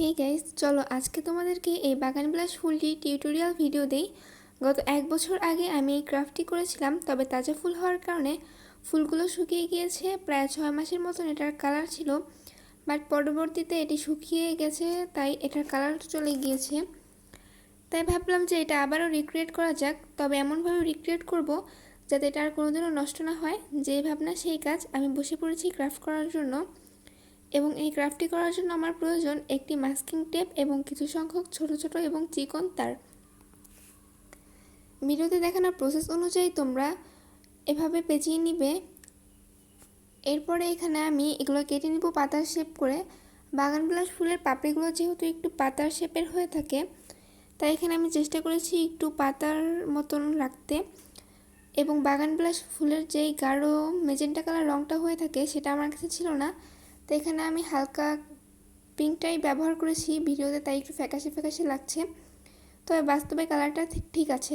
Hey guys চলো আজকে তোমাদেরকে এই বাগান বিলাস ফুলটি টিউটোরিয়াল ভিডিও দেই। গত এক বছর আগে আমি এই ক্রাফটটি করেছিলাম, তবে তাজা ফুল হওয়ার কারণে ফুলগুলো শুকিয়ে গিয়েছে, প্রায় ছয় মাসের মতন এটার কালার ছিল বাট পরবর্তীতে এটি শুকিয়ে গেছে, তাই এটার কালার চলে গিয়েছে। তাই ভাবলাম যে এটা আবারও রিক্রিয়েট করা যাক, তবে এমনভাবে রিক্রিয়েট করব যাতে এটা আর কোনোদিনও নষ্ট না হয়। যে ভাবনা, সেই কাজ আমি বসে পড়েছি ক্রাফট করার জন্য। এবং এই ক্রাফটটি করার জন্য আমার প্রয়োজন একটি মাস্কিং টেপ এবং কিছু সংখ্যক ছোট ছোট এবং চিকন তার। ভিডিওতে দেখানোর প্রসেস অনুযায়ী তোমরা এভাবে পেঁচিয়ে নিবে। এরপরে এখানে আমি এগুলো কেটে নিব পাতার শেপ করে। বাগান বিলাস ফুলের পাপড়িগুলো যেহেতু একটু পাতার শেপের হয়ে থাকে, তাই এখানে আমি চেষ্টা করেছি একটু পাতার মতন রাখতে। এবং বাগান বিলাস ফুলের যেই গাঢ়, মেজেন্টা কালার রঙটা হয়ে থাকে সেটা আমার কাছে ছিল না। তো এখানে আমি হালকা পিঙ্কটাই ব্যবহার করেছি ভিডিওতে, তাই একটু ফ্যাকাশে ফ্যাকাশে লাগছে। তবে বাস্তবে কালারটা ঠিক আছে।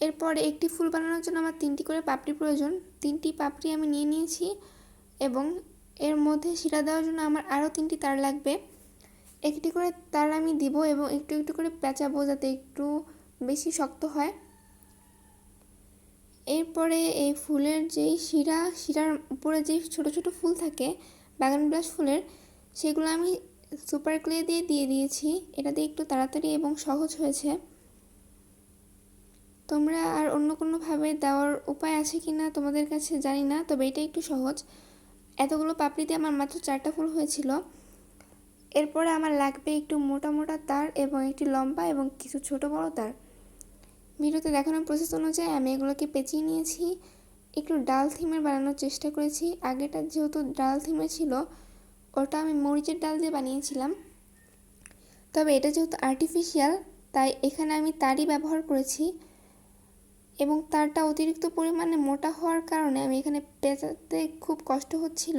এরপরে একটি ফুল বানানোর জন্য আমার তিনটি করে পাপড়ি প্রয়োজন। তিনটি পাপড়ি আমি নিয়ে নিয়েছি এবং এর মধ্যে শিরা দেওয়ার জন্য আমার আরও তিনটি তার লাগবে। একটি করে তার আমি দিব এবং একটু একটু করে পেঁচাবো যাতে একটু বেশি শক্ত হয়। এরপরে এই ফুলের যেই শিরা, শিরার উপরে যেই ছোট ছোট ফুল থাকে, বাগান বিলাস ফুলের, সেগুলো আমি সুপার ক্লে দিয়ে দিয়ে দিয়েছি। এটা দিয়ে একটু তাড়াতাড়ি এবং সহজ হয়েছে। তোমরা আর অন্য কোনোভাবে দেওয়ার উপায় আছে কি না তোমাদের কাছে জানি না, তবে এটা একটু সহজ। এতগুলো পাপড়িতে আমার মাত্র চারটা ফুল হয়েছিল। এরপরে আমার লাগবে একটু মোটা মোটা তার এবং একটি লম্বা এবং কিছু ছোট বড় তার। ভিডিওতে দেখানোর প্রসেস অনুযায়ী আমি এগুলোকে পেঁচিয়ে নিয়েছি। একটু ডাল থিমের বানানোর চেষ্টা করেছি। আগেটা যেহেতু ডাল থিমে ছিল, ওটা আমি মরিচের ডাল দিয়ে বানিয়েছিলাম। তবে এটা যেহেতু আর্টিফিশিয়াল তাই এখানে আমি তারই ব্যবহার করেছি। এবং তারটা অতিরিক্ত পরিমাণে মোটা হওয়ার কারণে আমি এখানে পেঁচাতে খুব কষ্ট হচ্ছিল।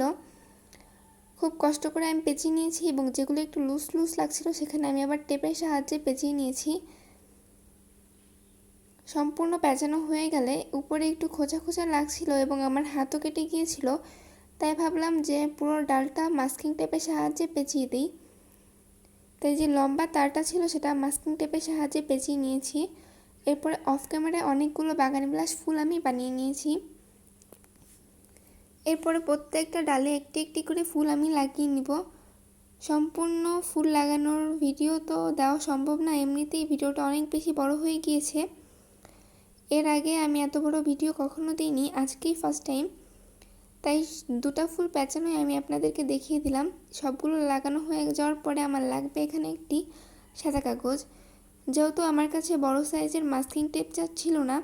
খুব কষ্ট করে আমি পেঁচিয়ে নিয়েছি এবং যেগুলো একটু লুজ লুজ লাগছিল, সেখানে আমি আবার টেপের সাহায্যে পেঁচিয়ে নিয়েছি। সম্পূর্ণ পেঁচানো হয়ে গেলে উপরে একটু খোঁচা খোঁচা লাগছিল এবং আমার হাতও কেটে গিয়েছিল। তাই ভাবলাম যে পুরো ডালটা মাস্কিং টেপের সাহায্যে পেঁচিয়ে দিই। তাই যে লম্বা তারটা ছিল সেটা মাস্কিং টেপের সাহায্যে পেঁচিয়ে নিয়েছি। এরপরে অফ ক্যামেরায় অনেকগুলো বাগান বিলাস ফুল আমি বানিয়ে নিয়েছি। এরপরে প্রত্যেকটা ডালে একটি একটি করে ফুল আমি লাগিয়ে নিব। সম্পূর্ণ ফুল লাগানোর ভিডিও তো দেওয়া সম্ভব না, এমনিতেই ভিডিওটা অনেক বেশি বড় হয়ে গিয়েছে। এর আগে আমি এত বড় ভিডিও কখনো দিইনি, আজকেই ফার্স্ট টাইম তাই দুটা ফুল প্যাঁচানোই আমি আপনাদেরকে দেখিয়ে দিলাম। সবগুলো লাগানো হয়ে যাওয়ার পরে আমার লাগবে এখানে একটি সাদা কাগজ। যেহেতু আমার কাছে বড় সাইজের মাস্কিং টেপ ছিল না,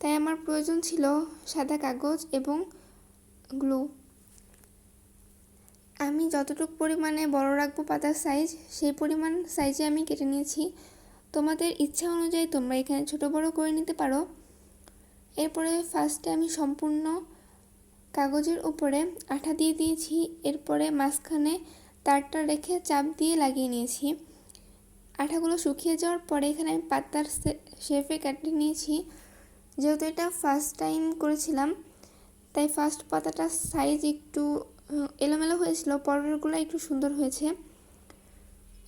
তাই আমার প্রয়োজন ছিল সাদা কাগজ এবং গ্লু আমি যতটুকু পরিমাণে বড় রাখব পাতার সাইজ সেই পরিমাণ সাইজে আমি কেটে নিয়েছি। তোমাদের ইচ্ছা অনুযায়ী তোমরা এখানে ছোট বড় করে নিতে পারো। এরপরে ফার্স্টে আমি সম্পূর্ণ কাগজের উপরে আঠা দিয়ে দিয়েছি। এরপরে মাঝখানে তারটা রেখে চাপ দিয়ে লাগিয়ে নিয়েছি। আঠাগুলো শুকিয়ে যাওয়ার পরে এখানে আমি পাতার শেফে কেটে নিয়েছি। যেহেতু এটা ফার্স্ট টাইম করেছিলাম, তাই ফার্স্ট পাতাটার সাইজ একটু এলোমেলো হয়েছিল পরেরগুলো একটু সুন্দর হয়েছে।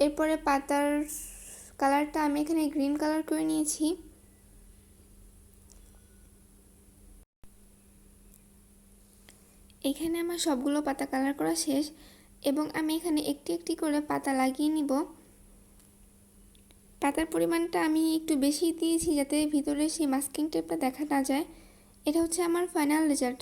এরপরে পাতার কালারটা আমি এখানে গ্রিন কালার করে নিয়েছি। এখানে আমার সবগুলো পাতা কালার করা শেষ এবং আমি এখানে একটি একটি করে পাতা লাগিয়ে নিব। পাতার পরিমাণটা আমি একটু বেশি দিয়েছি যাতে ভিতরে সেই মাস্কিং টেপটা দেখা না যায়। এটা হচ্ছে আমার ফাইনাল রেজাল্ট।